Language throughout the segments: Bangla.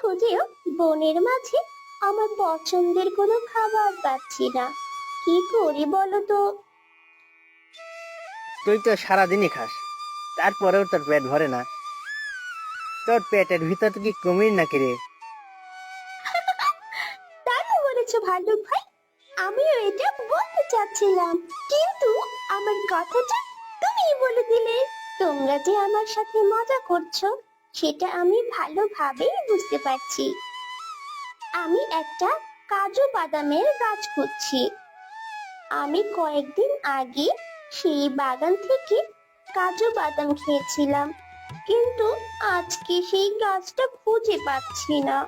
খুঁজেও বনের মাঝে আমার পছন্দের কোনো খাবার পাচ্ছি না। কি করি বলো তো? তুই তো সারাদিনই খাস তারপরেও তোর পেট ভরে না। তোর পেটের ভিতর কি কুমির নাকি রে? তাই বলেছ ভালুক ভাই আমিও এটা বলতে চাচ্ছিলাম। কিন্তু আমার কথাটা তুমি বলে দিলে। তোমরা যে আমার সাথে মজা করছ সেটা আমি ভালোভাবেই বুঝতে পারছি। আমি একটা কাজু বাদামের গাছ খুঁজছি। আমি কয়েকদিন আগে সেই বাগান থেকে কাজু বাদাম খেয়েছিলাম কিন্তু আজকে সেই গাছটা খুঁজে পাচ্ছি না।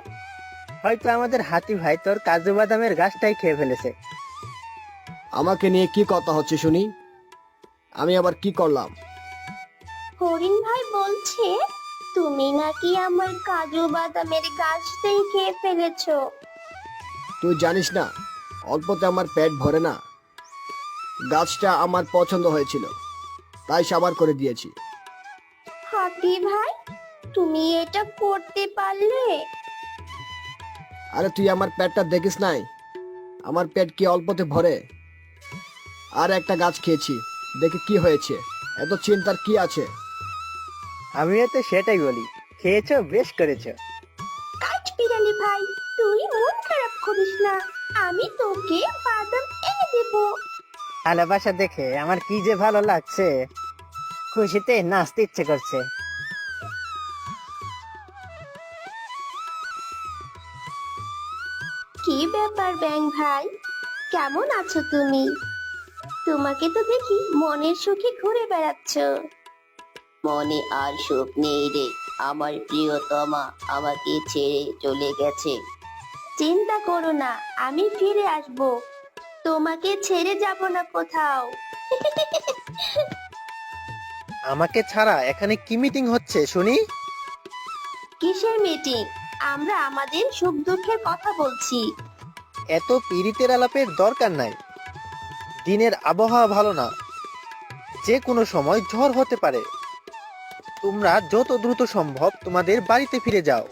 হয়তো আমাদের হাতি ভাই তোর কাজু বাদামের গাছটাই খেয়ে ফেলেছে। আমাকে নিয়ে কি কথা হচ্ছে শুনি? আমি আবার কি করলাম? হরিণ ভাই বলছে তুমি নাকি আমার কাজু বাদামের গাছটাই খেয়ে ফেলেছো? তুই জানিস না অল্পতে আমার পেট ভরে না। গাছটা আমার পছন্দ হয়েছিল তাই সাবার করে দিয়েছি। হাতি ভাই তুমি এটা করতে পারলে? আরে তুই আমার পেটটা দেখিস নাই আমার পেট কি অল্পতে ভরে? আর একটা গাছ খেয়েছি দেখে কি হয়েছে এত চিন্তার কি আছে? আমিও তো সেটাই বলি। খেয়েছো বেশ করেছ। কাঠ বিড়ালি ভাই তুই মন খারাপ করিস না। আমি তোকে বাদাম এনে দেবো। ভালোবাসা দেখে আমার কি যে ভালো লাগছে। খুশিতে নাচতে ইচ্ছে করছে। কি ব্যাপার ব্যাং ভাই? কেমন আছো তুমি? তোমাকে তো দেখি মনের সুখে ঘুরে বেড়াচ্ছ। মনে আর সুখ নেই রে। আমার প্রিয়তমা আমাকে ছেড়ে চলে গেছে। চিন্তা করো না আমি ফিরে আসব। তোমাকে ছেড়ে যাব না কোথাও। আমাকে ছাড়া এখানে কি মিটিং হচ্ছে শুনি? কিসের মিটিং আমরা আমাদের সুখ দুঃখের কথা বলছি। এত পীড়িতের আলাপের দরকার নাই। দিনের আবহাওয়া ভালো না। যে কোনো সময় ঝড় হতে পারে। তোমরা যত দ্রুত সম্ভব তোমাদের বাড়িতে ফিরে যাও।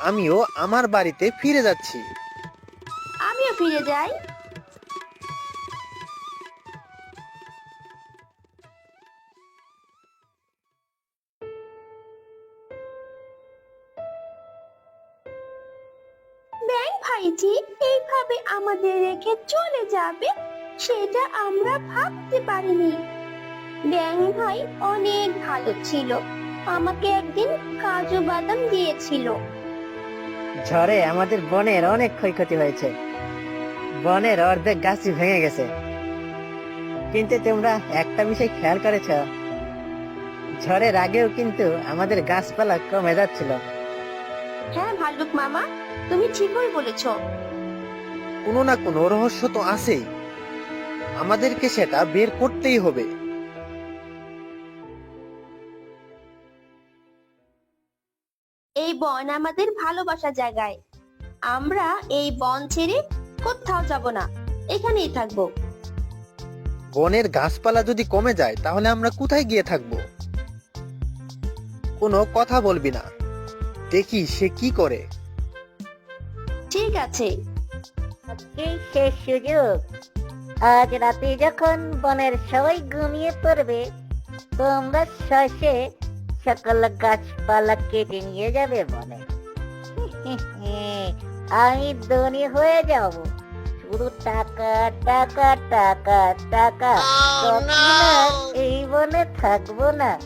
আমিও আমার বাড়িতে ফিরে যাচ্ছি। আমিও ফিরে যাই। ব্যাং এইভাবে আমাদের রেখে চলে যাবে, সেটা আমরা ভাবতে পারিনি। ব্যাং ভাই অনেক ভালো ছিল। আমাকে একদিন কাজু বাদাম দিয়েছিল। ঝড়ে আমাদের বনের অনেক ক্ষয়ক্ষতি হয়েছে। বনের অর্ধেক গাছই ভেঙে গেছে। কিন্তু তোমরা একটা বিষয় খেয়াল করেছ। ঝড়ের আগেও কিন্তু আমাদের গাছপালা কমে যাচ্ছিল। হ্যাঁ ভাল্লুক মামা তুমি ঠিকই বলেছ। কোনো না কোনো রহস্য তো আছেই। আমাদেরকে সেটা বের করতেই হবে। বন আমাদের ভালোবাসা জায়গায়। আমরা এই বন ছেড়ে কোথাও যাব না। এখানেই থাকব। বনের গাছপালা যদি কমে যায় তাহলে আমরা কোথায় গিয়ে থাকব? কোনো কথা বলবি না। দেখি সে কি করে। ঠিক আছে। আজকেই শেষ সুযোগ। আজ রাতে যখন বনের সবাই ঘুমিয়ে পড়বে তোমরা শসে সকল গাছপালা কেটে নিয়ে যাবে বলে। আমি ধনী হয়ে যাব। শুধু টাকা টাকা টাকা টাকা। আর এই বনে থাকব না।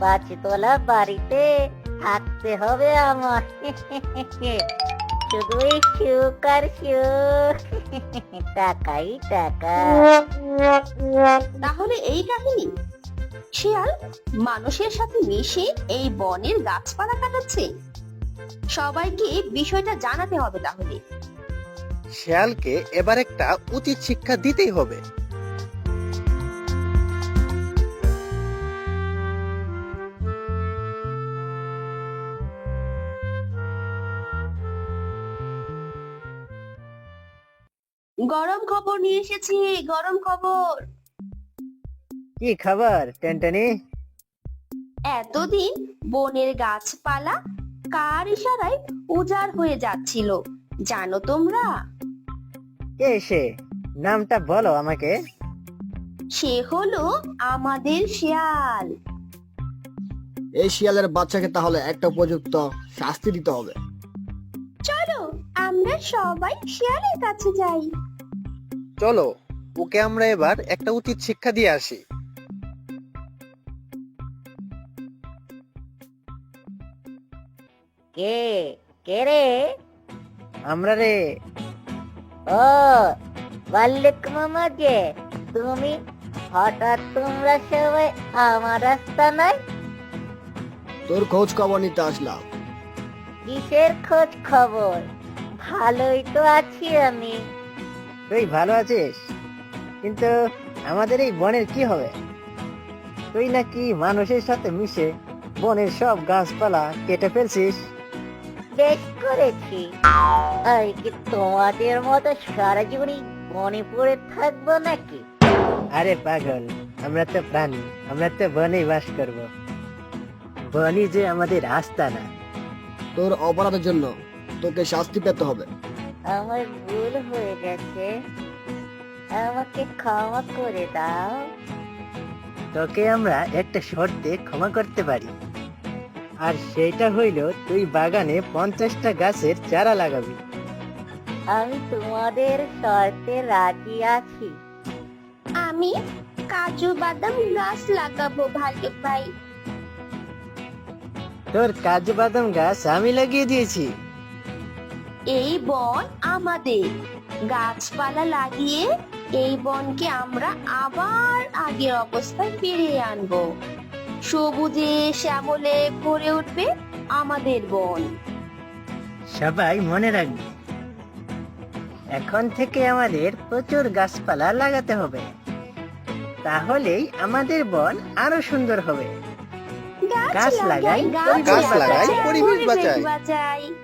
পাঁচতলা বাড়িতে থাকতে হবে আমার। শুধুই সুখ আর সুখ। টাকাই টাকা। তাহলে এই কাহিনী শিয়াল মানুষের সাথে মিশে এই বনের গাছপালা কাটাচ্ছে। সবাইকে বিষয়টা জানাতে হবে তাহলে। শেয়ালকে এবার একটা উচিত শিক্ষা দিতেই হবে। গরম খবর নিয়ে এসেছি গরম খবর। কি খবর? টেনটেনি? এতদিন বনের গাছপালা কার ইশারায় উজাড় হয়ে যাচ্ছিল জানো তোমরা? কে সে? নামটা বলো আমাকে। সে হলো আমাদের শিয়াল। এই শিয়ালের বাচ্চাকে তাহলে একটা উপযুক্ত শাস্তি দিতে হবে। চলো আমরা সবাই শিয়ালের কাছে যাই। চলো ওকে আমরা এবার একটা উচিত শিক্ষা দিয়ে আসি। কে? কে রে? আমরা রে। ও বাল্লিক মামা যে তুমি? হঠাৎ তোমরা সবাই আমার রাস্তা নাই তোর খোঁজ খবর নিতে আসলাম। কিসের খোঁজ খবর? ভালোই তো আছি আমি। তুই ভালো আছিস? কিন্তু আমাদের এই বনের কি হবে? তুই নাকি মানুষের সাথে মিশে বনের সব গাছপালা কেটে ফেলছিস? বেশ করেছি। আর কি তোমাদের মতো সারা জীবনই বনে পড়ে থাকব নাকি? আরে পাগল আমরা তো প্রাণী আমরা তো বনে বাস করব। বনই যে আমাদের রাস্তা না। তোর অপরাধের জন্য তোকে শাস্তি পেতে হবে। আমার ভুল হয়ে গেছে। আমাকে ক্ষমা করে দাও। তোকে আমরা একটা শর্তে ক্ষমা করতে পারি। আর সেটা হইল তুই বাগানে পঞ্চাশটা গাছের চারা লাগাবি। আমি তোমাদের শর্তে রাজি আছি। আমি কাজু বাদাম গাছ লাগাবো ভাল্লুক ভাই। তোর কাজু বাদাম গাছ আমি লাগিয়ে দিয়েছি। এই বন আমাদের। গাছপালা লাগিয়ে এই বনকে আমরা আবার আগের অবস্থায় ফিরিয়ে আনব। সবুজে শ্যামলে ভরে উঠবে আমাদের বন। সবাই মনে রাখবে এখন থেকে আমাদের প্রচুর গাছপালা লাগাতে হবে। তাহলেই আমাদের বন আরও সুন্দর হবে। গাছ লাগাই, গাছ লাগাই পরিবেশ। বাঁচাই।